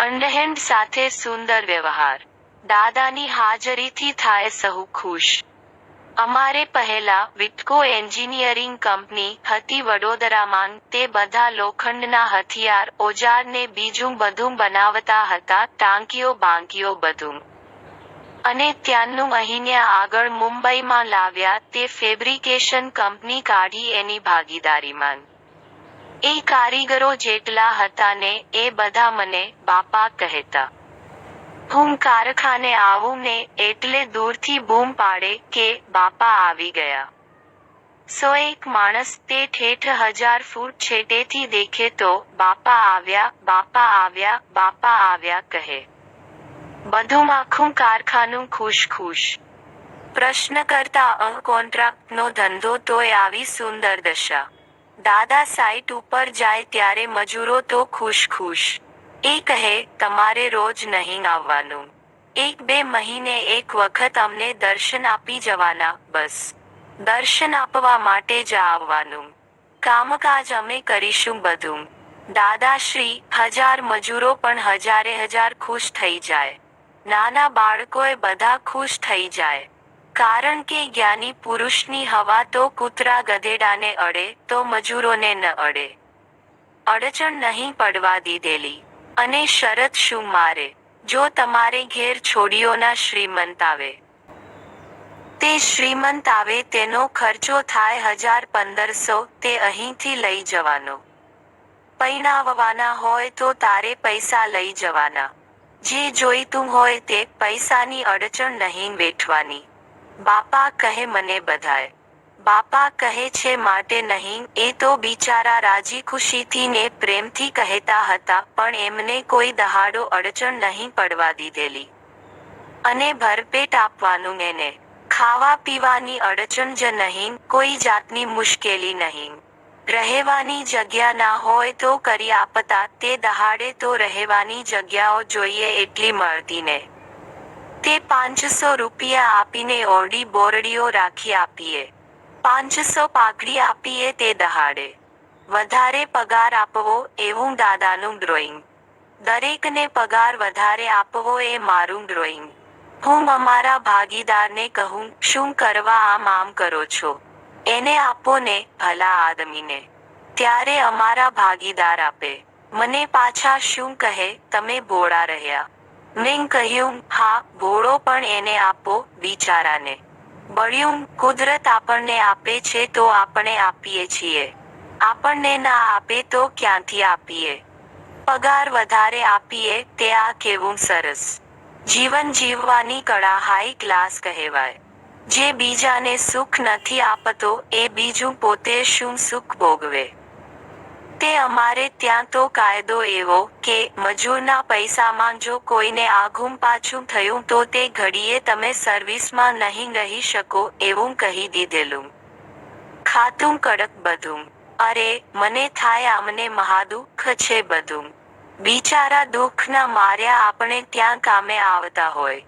અંડહેન્ડ સાથે સુંદર વ્યવહાર. દાદાની હાજરીથી થાય સહુ ખુશ. અમારે પહેલા વિટકો એન્જિનિયરિંગ કંપની હતી વડોદરામાં. તે બધા લોખંડના હથિયાર, ઓજારને બીજું બધું બનાવતા હતા, ટાંકીઓ બાંકીઓ બધું. અને ત્યાંનું અહીંયા આગળ મુંબઈમાં લાવ્યા તે ફેબ્રિકેશન કંપની કાઢી એની ભાગીદારીમાં. એ કારીગરો જેટલા હતા ને એ બધા મને બાપા કહેતા. હું કારખાને આવું ને એટલે દૂરથી બૂમ પાડે કે બાપા આવી ગયા. સો એક માણસ તે ઠેઠ હજાર ફૂટ છેટેથી દેખે તો બાપા આવ્યા બાપા આવ્યા બાપા આવ્યા કહે. બધું આખું કારખાનું ખુશ ખુશ પ્રશ્ન કરતા અ કોન્ટ્રાક્ટનો ધંધો તોય આવી સુંદર દશા. દાદા સાઈટ ઉપર જાય ત્યારે મજૂરો તો ખુશ ખુશ એ કહે, તમારે રોજ નહીં આવવાનું. એક બે મહિને એક વખત અમને દર્શન આપી જવાના, બસ. દર્શન આપવા માટે જ આવવાનું. કામકાજ અમે કરીશું બધું. દાદાશ્રી હજાર મજૂરો પણ હજારે હજાર ખુશ થઈ જાય. નાના બાળકોએ બધા ખુશ થઈ જાય. કારણ કે જ્ઞાની પુરુષની હવા તો કૂતરા ગધેડાને અડે, તો મજૂરોને ન અડે. અડચણ નહીં પડવા દીધેલી. અને શરત શું મારે? જો તમારે ઘેર છોડીઓના શ્રીમંત આવે. તે શ્રીમંત આવે, તેનો ખર્ચો થાય હજાર પંદરસો, તે અહીંથી લઈ જવાનો. પૈણાવવાના હોય તો તારે પૈસા લઈ જવાના. જે જોઈતું હોય તે પૈસાની અડચણ નહીં વેઠવાની. બાપા કહે મને બધાય. બાપા કહે છે માટે નહીં, એ તો બિચારા રાજી ખુશીથી ને પ્રેમથી કહેતા હતા, પણ એમને કોઈ દહાડો અડચણ નહીં પડવા દીધેલી. અને ભરપેટ આપવાનું એને. ખાવા પીવાની અડચણ જ નહીં, કોઈ જાતની મુશ્કેલી નહીં. રહેવાની જગ્યા ના હોય તો કરી આપતા, તે દહાડે તો રહેવાની જગ્યાઓ જોઈએ એટલી મળતી ને તે પાંચસો રૂપિયા આપીને ઓરડી બોરડીઓ રાખી આપીએ. પાંચસો પાઘડી આપીએ તે દહાડે. વધારે પગાર આપવો એવું દાદાનું ડ્રોઈંગ દરેકને પગાર વધારે આપવો એ મારું ડ્રોઈંગ હું અમારા ભાગીદારને કહું, શું કરવા આમ આમ કરો છો? એને આપો ને, ભલા આદમીને. ત્યારે અમારા ભાગીદાર આપે. મને પાછા શું કહે? તમે ભોળા રહ્યા. મેં કહ્યું, હા ઘોડો પણ એને આપો બિચારાને. બળ્યું કુદરત આપણને આપે છે તો આપણે આપીએ છીએ. આપણને ના આપે તો ક્યાંથી આપીએ? પગાર વધારે આપીએ તે આ કેવું સરસ. જીવન જીવવાની કળા હાઈ ક્લાસ કહેવાય. જે બીજાને સુખ નથી આપતો, એ બીજું પોતે શું સુખ ભોગવે? તે અમારે ત્યાં તો કાયદો એવો કે મજૂરના પૈસામાં જો કોઈને આઘું પાછું થયું તો તે ઘડીએ તમે સર્વિસમાં નહીં રહી શકો એવું કહી દીધેલું. ખાતું કડક બધું. અરે, મને થાય આમને મહાદુઃખ છે બધું. બિચારા દુઃખના માર્યા આપણે ત્યાં કામે આવતા હોય.